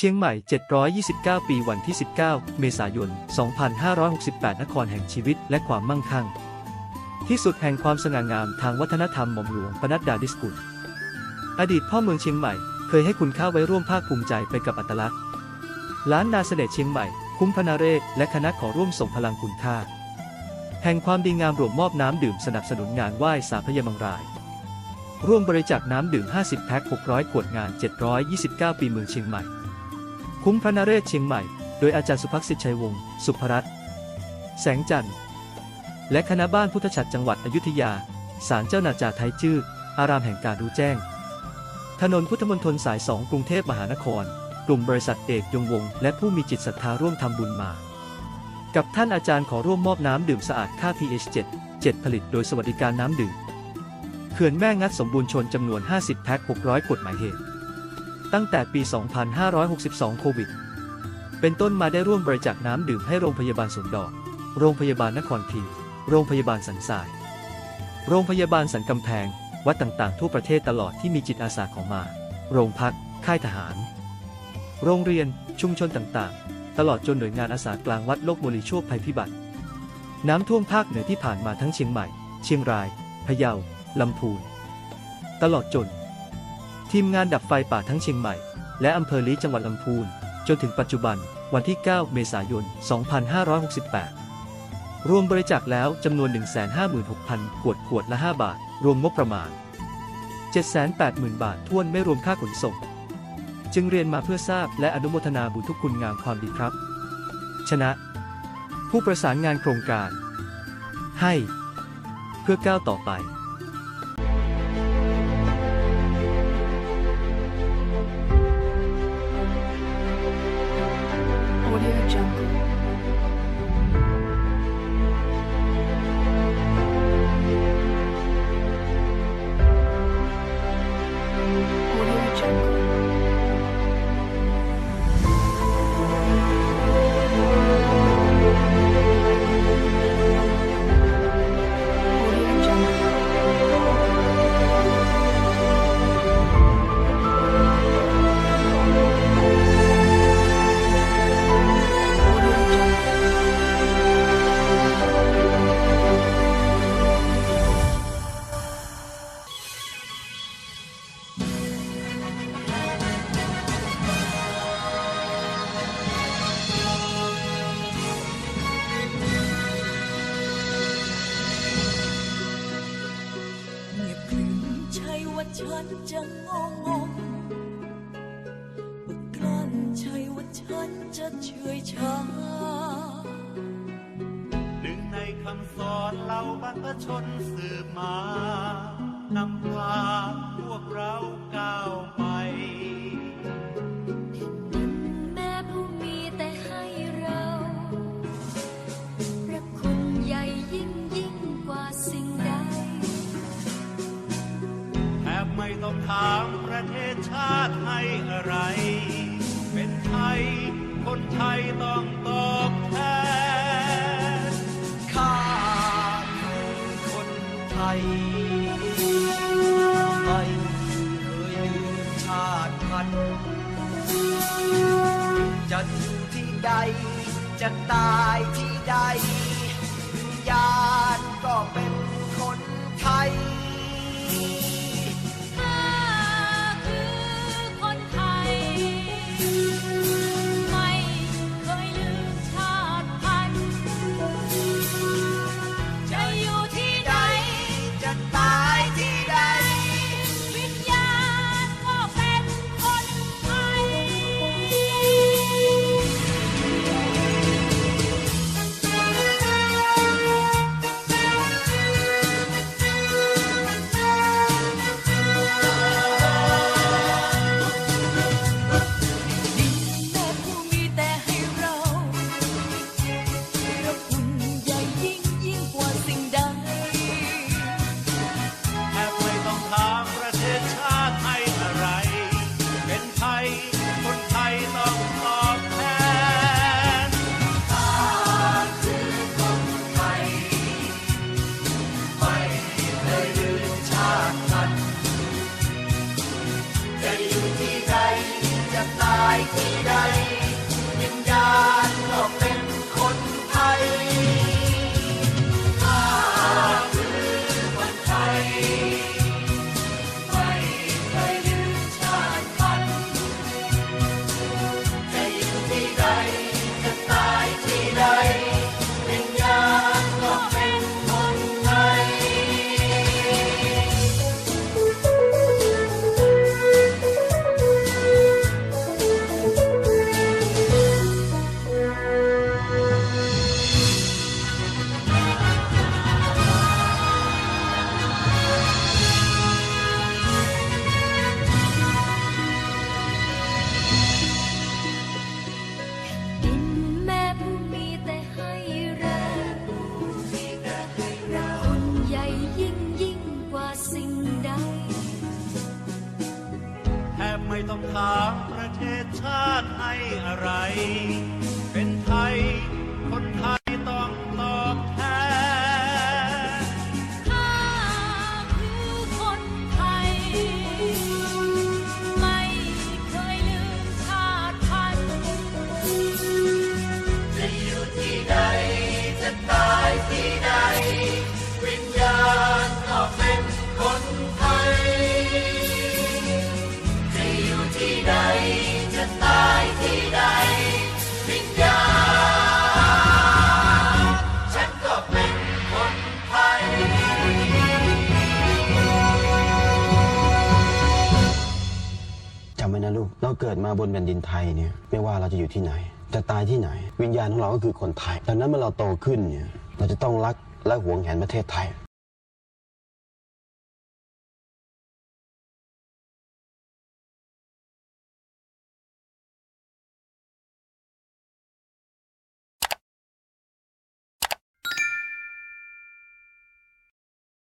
ชียงใหม่ 729 ปีวันที่ 19 เมษายน 2568 นครแห่งชีวิตและความมั่งคั่ง ที่สุดแห่งความสง่างามทางวัฒนธรรมหม่อมหลวงปนัดดาดิสกุล อดีตพ่อเมืองเชียงใหม่ เคยให้คุณค่าไว้ร่วมภาคภูมิใจไปกับอัตลักษณ์ ล้านนาเสด็จเชียงใหม่ คุ้มพนาเรศและคณะขอร่วมส่งพลังคุณค่า แห่งความดีงามรวมมอบน้ำดื่มสนับสนุนงานไหว้สาพยมังรายร่วมบริจาคน้ำดื่ม 50 แพ็ค 600 ขวดงาน 729 ปีเมืองเชียงใหม่ คุ้มพระนเรศเชียงใหม่ โดยอาจารย์สุภักดิ์สิทธิ์ชัยวงศ์ สุภรัตน์ แสงจันทร์ และคณะบ้านพุทธชัดจังหวัดอยุธยา ศาลเจ้านาจาไทยจื้อ อารามแห่งการรู้แจ้ง ถนนพุทธมณฑลสายสองกรุงเทพมหานคร กลุ่มบริษัทเอกยงวงศ์และผู้มีจิตศรัทธาร่วมทำบุญมา กับท่านอาจารย์ขอร่วมมอบน้ำดื่มสะอาดค่า pH 7 7 ผลิตโดยสวัสดิการน้ำดื่ม เขื่อนแม่งัดสมบูรณ์ชนจำนวน 50 แพ็ค 600 กฎหมายเหตุ ตั้งแต่ปี 2562 โควิด เป็นต้นมาได้ร่วมบริจาคน้ำดื่มให้โรงพยาบาลสวนดอก โรงพยาบาลนครพิงค์โรงพยาบาลสันทราย โรงพยาบาลสันกำแพง วัดต่างๆ ทั่วประเทศตลอดที่มีจิตอาสาของมา โรงพัก ค่ายทหาร โรงเรียน ชุมชนต่างๆ ตลอดจนหน่วยงานอาสากลางวัดโลกโมลีโชคภัยพิบัติ น้ำท่วมภาคเหนือที่ผ่านมาทั้งเชียงใหม่ เชียงราย พะเยา ลำพูน ตลอดจน ทีมงานดับไฟป่าทั้งเชียงใหม่ และอำเภอลีจังหวัดลำพูน จนถึงปัจจุบันวันที่ 9 เมษายน 2568 รวมบริจาคแล้วจำนวน 156,000 ขวดขวดละ 5 บาท รวมงบประมาณ 780,000 บาททวนไม่รวมค่าขนส่ง จึงเรียนมาเพื่อทราบและอนุโมทนาบุญทุกคุณงามความดีครับ ชนะ ผู้ประสานงานโครงการ ให้ เพื่อก้าวต่อไป ว่าฉันจะงงงว่ากลั้นใจว่าฉันจะเฉยชาหนึ่งในคำสอนเหล่าบรรพชนสืบมานำพาามประเทศชาติให้อะไร เป็นไทย คนไทยต้องตอบแทนข้าคือคนไทยไม่เคยลืมชาติพันธุ์จะอยู่ที่ใด จะตายที่ใดวิญญาณ ต้องถามประเทศชาติให้อะไร เป็นไทย จำไว้นะลูก เราเกิดมาบนแผ่นดินไทยเนี่ย ไม่ว่าเราจะอยู่ที่ไหน จะตายที่ไหน วิญญาณของเราก็คือคนไทย ดังนั้นเมื่อเราโตขึ้นเนี่ย เราจะต้องรักและหวงแหนประเทศไทย